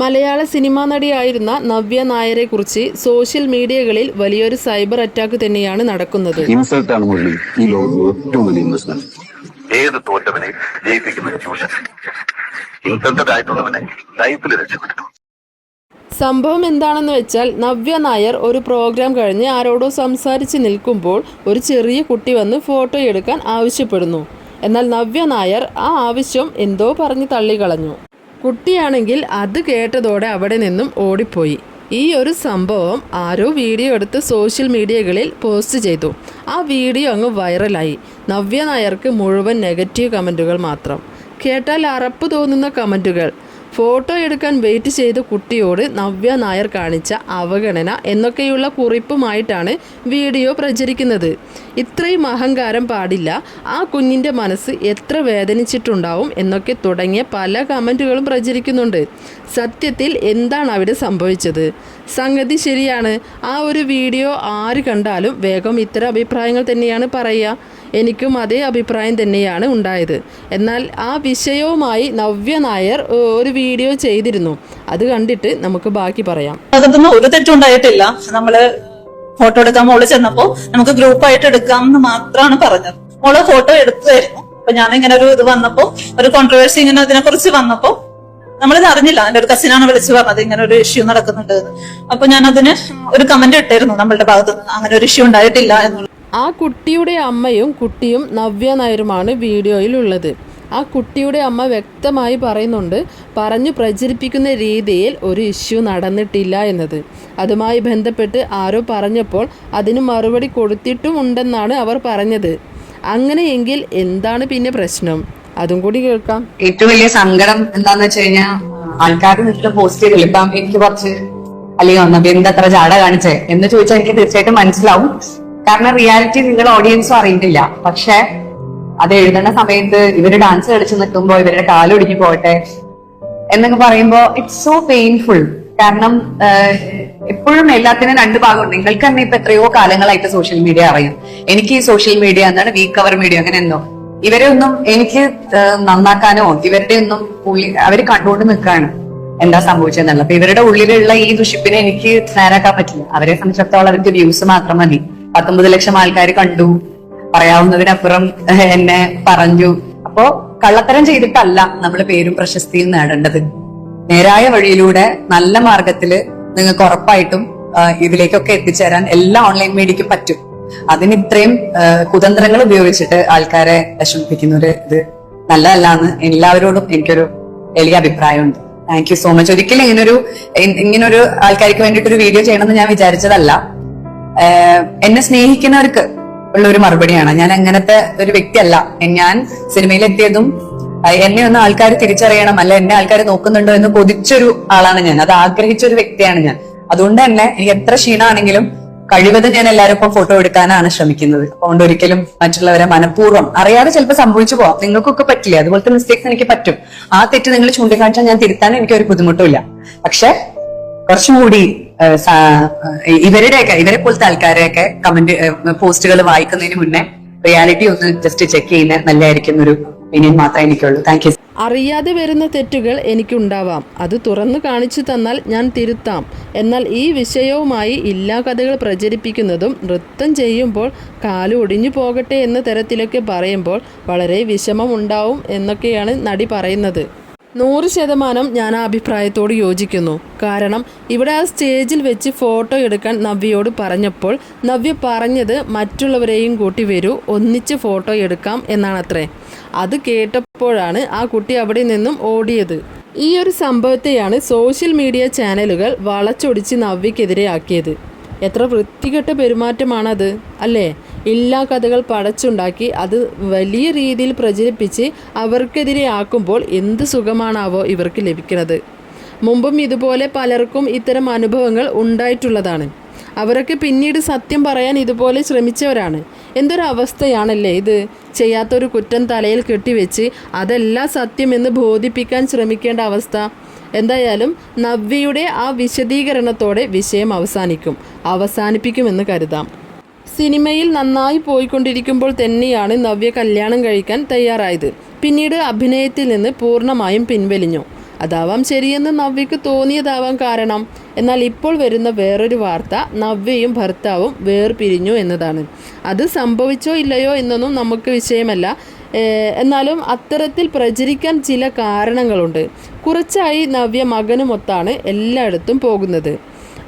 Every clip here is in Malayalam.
മലയാള സിനിമാ നടിയായിരുന്ന നവ്യ നായരെ കുറിച്ച് സോഷ്യൽ മീഡിയകളിൽ വലിയൊരു സൈബർ അറ്റാക്ക് തന്നെയാണ് നടക്കുന്നത്. ഏത് തോറ്റവനെ ജയിപ്പിക്കുന്ന ലൈഫിൽ രക്ഷപ്പെട്ടു സംഭവം എന്താണെന്ന് വെച്ചാൽ നവ്യ നായർ ഒരു പ്രോഗ്രാം കഴിഞ്ഞ് ആരോടോ സംസാരിച്ച് നിൽക്കുമ്പോൾ ഒരു ചെറിയ കുട്ടി വന്ന് ഫോട്ടോ എടുക്കാൻ ആവശ്യപ്പെടുന്നു. എന്നാൽ നവ്യ നായർ ആ ആവശ്യം എന്തോ പറഞ്ഞ് തള്ളിക്കളഞ്ഞു. കുട്ടിയാണെങ്കിൽ അത് കേട്ടതോടെ അവിടെ നിന്നും ഓടിപ്പോയി. ഈ ഒരു സംഭവം ആരോ വീഡിയോ എടുത്ത് സോഷ്യൽ മീഡിയകളിൽ പോസ്റ്റ് ചെയ്തു. ആ വീഡിയോ അങ്ങ് വൈറലായി. നവ്യ നായർക്ക് മുഴുവൻ നെഗറ്റീവ് കമന്റുകൾ മാത്രം. കേട്ടാൽ അറപ്പ് തോന്നുന്ന കമന്റുകൾ. ഫോട്ടോ എടുക്കാൻ വെയിറ്റ് ചെയ്ത കുട്ടിയോട് നവ്യ നായർ കാണിച്ച അവഗണന എന്നൊക്കെയുള്ള കുറിപ്പുമായിട്ടാണ് വീഡിയോ പ്രചരിക്കുന്നത്. ഇത്രയും അഹങ്കാരം പാടില്ല. ആ കുഞ്ഞിന്റെ മനസ്സ് എത്ര വേദനിച്ചിട്ടുണ്ടാവും എന്നൊക്കെ തുടങ്ങിയ പല കമന്റുകളും പ്രചരിക്കുന്നുണ്ട്. സത്യത്തിൽ എന്താണ് അവിടെ സംഭവിച്ചത്? സംഗതി ശരിയാണ്. ആ ഒരു വീഡിയോ ആര് കണ്ടാലും വേഗം ഇത്തരം അഭിപ്രായങ്ങൾ തന്നെയാണ് പറയുക. എനിക്കും അതേ അഭിപ്രായം തന്നെയാണ് ഉണ്ടായത്. എന്നാൽ ആ വിഷയവുമായി നവ്യ നായർ ഒരു വീഡിയോ ചെയ്തിരുന്നു. അത് കണ്ടിട്ട് നമുക്ക് ബാക്കി പറയാം. അതൊന്നും ഒരു തെറ്റുണ്ടായിട്ടില്ല നമ്മൾ ഫോട്ടോ എടുക്കാൻ മോൾ ചെന്നപ്പോ നമുക്ക് ഗ്രൂപ്പായിട്ട് എടുക്കാം എന്ന് മാത്രമാണ് പറഞ്ഞത്. മോൾ ഫോട്ടോ എടുത്തായിരുന്നു. അപ്പൊ ഞാൻ ഇങ്ങനെ ഒരു ഇത് വന്നപ്പോ ഒരു കോൺട്രവേഴ്സി ഇങ്ങനെ അതിനെ കുറിച്ച് വന്നപ്പോ നമ്മളിത് അറിഞ്ഞില്ല. എന്റെ ഒരു കസിനാണ് വിളിച്ചു പറഞ്ഞത് ഇങ്ങനെ ഒരു ഇഷ്യൂ നടക്കുന്നുണ്ട്. അപ്പൊ ഞാൻ അതിന് ഒരു കമന്റ് ഇട്ടായിരുന്നു നമ്മളുടെ ഭാഗത്ത് അങ്ങനെ ഒരു ഇഷ്യൂ ഉണ്ടായിട്ടില്ല എന്നുള്ളത് ആ കുട്ടിയുടെ അമ്മയും കുട്ടിയും നവ്യ നായരുമാണ് വീഡിയോയിലുള്ളത്. ആ കുട്ടിയുടെ അമ്മ വ്യക്തമായി പറയുന്നുണ്ട് പറഞ്ഞു പ്രചരിപ്പിക്കുന്ന രീതിയിൽ ഒരു ഇഷ്യൂ നടന്നിട്ടില്ല എന്നത്. അതുമായി ബന്ധപ്പെട്ട് ആരോ പറഞ്ഞപ്പോൾ അതിന് മറുപടി കൊടുത്തിട്ടും ഉണ്ടെന്നാണ് അവർ പറഞ്ഞത്. അങ്ങനെയെങ്കിൽ എന്താണ് പിന്നെ പ്രശ്നം? അതും കൂടി കേൾക്കാം. ഏറ്റവും വലിയ സങ്കടം എന്താന്ന് വെച്ച് കഴിഞ്ഞാൽ ആൾക്കാർ നിന്നിട്ട് പോസ്റ്റ് ചെയ്തില്ല ഇപ്പം എനിക്ക് കുറച്ച് അല്ലെങ്കിൽ എന്തത്ര ജാട കാണിച്ചേ എന്ന് ചോദിച്ചാൽ എനിക്ക് തീർച്ചയായിട്ടും മനസ്സിലാവും. കാരണം റിയാലിറ്റി നിങ്ങൾ ഓഡിയൻസും അറിയുന്നില്ല പക്ഷെ അത് എഴുതുന്ന സമയത്ത് ഇവർ ഡാൻസ് കളിച്ച് നിൽക്കുമ്പോൾ ഇവരുടെ കാലൊടിഞ്ഞു പോകട്ടെ എന്നൊക്കെ പറയുമ്പോൾ ഇറ്റ്സ് സോ പെയിൻഫുൾ കാരണം എപ്പോഴും എല്ലാത്തിനും രണ്ട് ഭാഗമുണ്ട്. നിങ്ങൾക്ക് തന്നെ ഇപ്പൊ എത്രയോ കാലങ്ങളായിട്ട് സോഷ്യൽ മീഡിയ അറിയാം. എനിക്ക് ഈ സോഷ്യൽ മീഡിയ എന്താണ് വീ കവർ മീഡിയ അങ്ങനെ എന്തോ. ഇവരെ ഒന്നും എനിക്ക് നന്നാക്കാനോ ഇവരുടെ ഒന്നും അവർ കണ്ടുകൊണ്ട് നിൽക്കാണ് എന്താ സംഭവിച്ചതെന്നുള്ളത്. അപ്പൊ ഇവരുടെ ഉള്ളിലുള്ള ഈ ദുഷിപ്പിനെ എനിക്ക് നേരാക്കാൻ പറ്റില്ല. അവരെ സംബന്ധിച്ചിടത്തോളം അവർക്ക് വ്യൂസ് മാത്രം മതി. പത്തൊമ്പത് ലക്ഷം ആൾക്കാർ കണ്ടു. പറയാവുന്നതിനപ്പുറം എന്നെ പറഞ്ഞു. അപ്പോ കള്ളത്തരം ചെയ്തിട്ടല്ല നമ്മൾ പേരും പ്രശസ്തിയും നേടേണ്ടത്. നേരായ വഴിയിലൂടെ നല്ല മാർഗത്തിൽ നിങ്ങൾക്ക് ഉറപ്പായിട്ടും ഇതിലേക്കൊക്കെ എത്തിച്ചേരാൻ എല്ലാ ഓൺലൈൻ മീഡിയക്കും പറ്റും. അതിന് ഇത്രയും കുതന്ത്രങ്ങൾ ഉപയോഗിച്ചിട്ട് ആൾക്കാരെ വിഷമിപ്പിക്കുന്ന ഒരു ഇത് നല്ലതല്ല എന്ന് എല്ലാവരോടും എനിക്കൊരു വലിയ അഭിപ്രായമുണ്ട്. താങ്ക് യു സോ മച്ച് ഒരിക്കലും ഇങ്ങനൊരു ഇങ്ങനൊരു ആൾക്കാർക്ക് വേണ്ടിയിട്ട് ഒരു വീഡിയോ ചെയ്യണമെന്ന് ഞാൻ വിചാരിച്ചതല്ല. എന്നെ സ്നേഹിക്കുന്നവർക്ക് ഉള്ള ഒരു മറുപടിയാണ്. ഞാൻ അങ്ങനത്തെ ഒരു വ്യക്തിയല്ല. ഞാൻ സിനിമയിൽ എത്തിയതും എന്നെ ഒന്ന് ആൾക്കാർ തിരിച്ചറിയണം അല്ല എന്നെ ആൾക്കാർ നോക്കുന്നുണ്ടോ എന്ന് കൊതിച്ചൊരു ആളാണ് ഞാൻ. അത് ആഗ്രഹിച്ച ഒരു വ്യക്തിയാണ് ഞാൻ. അതുകൊണ്ട് തന്നെ എനിക്ക് എത്ര ക്ഷീണമാണെങ്കിലും കഴിവതും ഞാൻ എല്ലാവരും ഇപ്പം ഫോട്ടോ എടുക്കാനാണ് ശ്രമിക്കുന്നത്. അതുകൊണ്ട് ഒരിക്കലും മറ്റുള്ളവരെ മനഃപൂർവം അറിയാതെ ചിലപ്പോൾ സംഭവിച്ചു പോവാം. നിങ്ങൾക്കൊക്കെ പറ്റില്ല? അതുപോലത്തെ മിസ്റ്റേക്സ് എനിക്ക് പറ്റും. ആ തെറ്റ് നിങ്ങൾ ചൂണ്ടിക്കാണിച്ചാൽ ഞാൻ തിരുത്താൻ എനിക്ക് ഒരു ബുദ്ധിമുട്ടില്ല പക്ഷെ കുറച്ചും കൂടി ഇവരുടെയൊക്കെ ഇവരെ പോലത്തെ ആൾക്കാരെയൊക്കെ കമന്റ് പോസ്റ്റുകൾ വായിക്കുന്നതിന് മുന്നേ റിയാലിറ്റി ഒന്ന് ജസ്റ്റ് ചെക്ക് ചെയ്യുന്നത് നല്ലതായിരിക്കും എന്നൊരു ഒപ്പീനിയൻ മാത്രമേ എനിക്കുള്ളൂ. താങ്ക് യു അറിയാതെ വരുന്ന തെറ്റുകൾ എനിക്കുണ്ടാവാം. അത് തുറന്നു കാണിച്ചു തന്നാൽ ഞാൻ തിരുത്താം. എന്നാൽ ഈ വിഷയവുമായി ഇല്ലാ കഥകൾ പ്രചരിപ്പിക്കുന്നതും നൃത്തം ചെയ്യുമ്പോൾ കാൽ ഒടിഞ്ഞു പോകട്ടെ എന്ന തരത്തിലൊക്കെ പറയുമ്പോൾ വളരെ വിഷമമുണ്ടാവും എന്നൊക്കെയാണ് നടി പറയുന്നത്. നൂറ് ശതമാനം ഞാൻ ആ അഭിപ്രായത്തോട് യോജിക്കുന്നു. കാരണം ഇവിടെ ആ സ്റ്റേജിൽ വെച്ച് ഫോട്ടോ എടുക്കാൻ നവ്യയോട് പറഞ്ഞപ്പോൾ നവ്യ പറഞ്ഞത് മറ്റുള്ളവരെയും കൂട്ടി വരൂ ഒന്നിച്ച് ഫോട്ടോ എടുക്കാം എന്നാണത്രേ. അത് കേട്ടപ്പോഴാണ് ആ കുട്ടി അവിടെ നിന്നും ഓടിയത്. ഈ ഒരു സംഭവത്തെയാണ് സോഷ്യൽ മീഡിയ ചാനലുകൾ വളച്ചൊടിച്ച് നവ്യക്കെതിരെ ആക്കിയത്. എത്ര വൃത്തികെട്ട പെരുമാറ്റമാണത് അല്ലേ? എല്ലാ കഥകൾ പടച്ചുണ്ടാക്കി അത് വലിയ രീതിയിൽ പ്രചരിപ്പിച്ച് അവർക്കെതിരെ ആക്കുമ്പോൾ എന്ത് സുഖമാണാവോ ഇവർക്ക് ലഭിക്കുന്നത്. മുമ്പും ഇതുപോലെ പലർക്കും ഇത്തരം അനുഭവങ്ങൾ ഉണ്ടായിട്ടുള്ളതാണ്. അവരൊക്കെ പിന്നീട് സത്യം പറയാൻ ഇതുപോലെ ശ്രമിച്ചവരാണ്. എന്തൊരു അവസ്ഥയാണല്ലേ ഇത്? ചെയ്യാത്തൊരു കുറ്റം തലയിൽ കെട്ടിവെച്ച് അതല്ല സത്യമെന്ന് ബോധിപ്പിക്കാൻ ശ്രമിക്കേണ്ട അവസ്ഥ. എന്തായാലും നവ്യയുടെ ആ വിശദീകരണത്തോടെ വിഷയം അവസാനിക്കും. അവസാനിപ്പിക്കുമെന്ന് കരുതാം. സിനിമയിൽ നന്നായി പോയിക്കൊണ്ടിരിക്കുമ്പോൾ തന്നെയാണ് നവ്യ കല്യാണം കഴിക്കാൻ തയ്യാറായത്. പിന്നീട് അഭിനയത്തിൽ നിന്ന് പൂർണമായും പിൻവലിഞ്ഞു. അതാവാം ശരിയെന്ന് നവ്യക്ക് തോന്നിയതാവാം കാരണം. എന്നാൽ ഇപ്പോൾ വരുന്ന വേറൊരു വാർത്ത നവ്യയും ഭർത്താവും വേർപിരിഞ്ഞു എന്നതാണ്. അത് സംഭവിച്ചോ ഇല്ലയോ എന്നൊന്നും നമുക്ക് വിഷയമല്ല. എന്നാലും അത്തരത്തിൽ പ്രചരിക്കാൻ ചില കാരണങ്ങളുണ്ട്. കുറച്ചായി നവ്യ മകനുമൊത്താണ് എല്ലായിടത്തും പോകുന്നത്.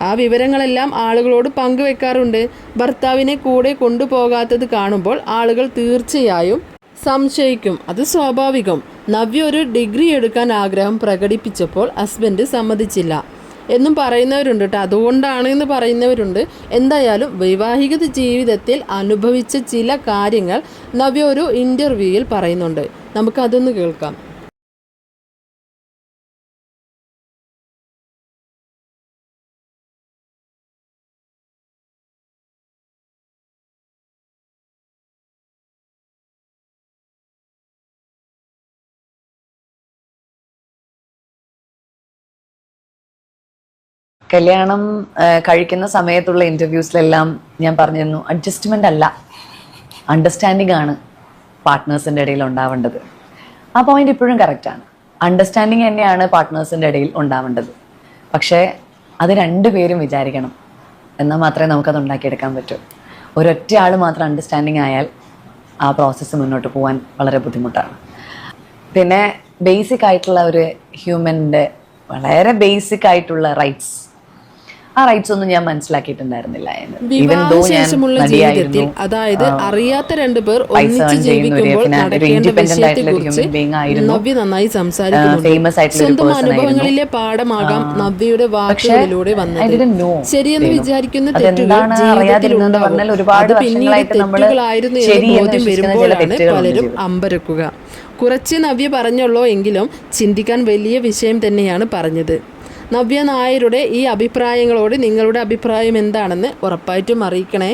ആ വിവരങ്ങളെല്ലാം ആളുകളോട് പങ്കുവെക്കാറുണ്ട്. ഭർത്താവിനെ കൂടെ കൊണ്ടുപോകാത്തത് കാണുമ്പോൾ ആളുകൾ തീർച്ചയായും സംശയിക്കും. അത് സ്വാഭാവികം. നവ്യ ഒരു ഡിഗ്രി എടുക്കാൻ ആഗ്രഹം പ്രകടിപ്പിച്ചപ്പോൾ ഹസ്ബൻഡ് സമ്മതിച്ചില്ല. എന്നും പറയുന്നവരുണ്ട് കേട്ടോ അതുകൊണ്ടാണ് എന്ന് പറയുന്നവരുണ്ട്. എന്തായാലും വൈവാഹിക ജീവിതത്തിൽ അനുഭവിച്ച ചില കാര്യങ്ങൾ നവ്യ ഒരു ഇന്റർവ്യൂവിൽ പറയുന്നുണ്ട്. നമുക്കതൊന്ന് കേൾക്കാം. കല്യാണം കഴിക്കുന്ന സമയത്തുള്ള ഇന്റർവ്യൂസിലെല്ലാം ഞാൻ പറഞ്ഞിരുന്നു അഡ്ജസ്റ്റ്മെന്റ് അല്ല. അണ്ടർസ്റ്റാൻഡിംഗ് ആണ് പാർട്ട്നേഴ്സിന്റെ ഇടയിൽ ഉണ്ടാവേണ്ടത്. ആ പോയിന്റ് ഇപ്പോഴും കറക്റ്റാണ് അണ്ടർസ്റ്റാൻഡിങ് തന്നെയാണ് പാർട്ട്നേഴ്സിന്റെ ഇടയിൽ ഉണ്ടാവേണ്ടത്. പക്ഷേ അത് രണ്ടുപേരും വിചാരിക്കണം. എന്നാൽ മാത്രമേ നമുക്കത് ഉണ്ടാക്കിയെടുക്കാൻ പറ്റൂ. ഒരൊറ്റ ആൾ മാത്രം അണ്ടർസ്റ്റാൻഡിങ് ആയാൽ ആ പ്രോസസ്സ് മുന്നോട്ട് പോകാൻ വളരെ ബുദ്ധിമുട്ടാണ്. പിന്നെ ബേസിക് ആയിട്ടുള്ള ഒരു ഹ്യൂമന്റെ വളരെ ബേസിക് ആയിട്ടുള്ള റൈറ്റ്സ് ആ റൈറ്റ്സ് ഒന്നും ഞാൻ മനസ്സിലാക്കിയിട്ടുണ്ടായിരുന്നില്ല. ജീവിതത്തിൽ അതായത് അറിയാത്ത രണ്ടുപേർ ഒന്നിച്ച് ജീവിക്കുമ്പോൾ നടക്കേണ്ട വിഷയത്തെക്കുറിച്ച്. നവ്യ നന്നായി സംസാരിക്കുന്നുണ്ട്. സ്വന്തം അനുഭവങ്ങളിലെ പാഠമാകാം നവ്യയുടെ വാക്കുകളിലൂടെ വന്നത്. ശരിയെന്ന് വിചാരിക്കുന്ന തെറ്റുകൾ ഒരുപാട് അത് പിന്നീട് തെറ്റുകളായിരുന്നു എന്ന് ബോധ്യം വരുമ്പോഴാണ് പലരും അമ്പരക്കുക. കുറച്ച് നവ്യ പറഞ്ഞുള്ളൂ എങ്കിലും ചിന്തിക്കാൻ വലിയ വിഷയം തന്നെയാണ് പറഞ്ഞത്. നവ്യ നായരുടെ ഈ അഭിപ്രായങ്ങളോട് നിങ്ങളുടെ അഭിപ്രായം എന്താണെന്ന് ഉറപ്പായിട്ടും അറിയിക്കണേ.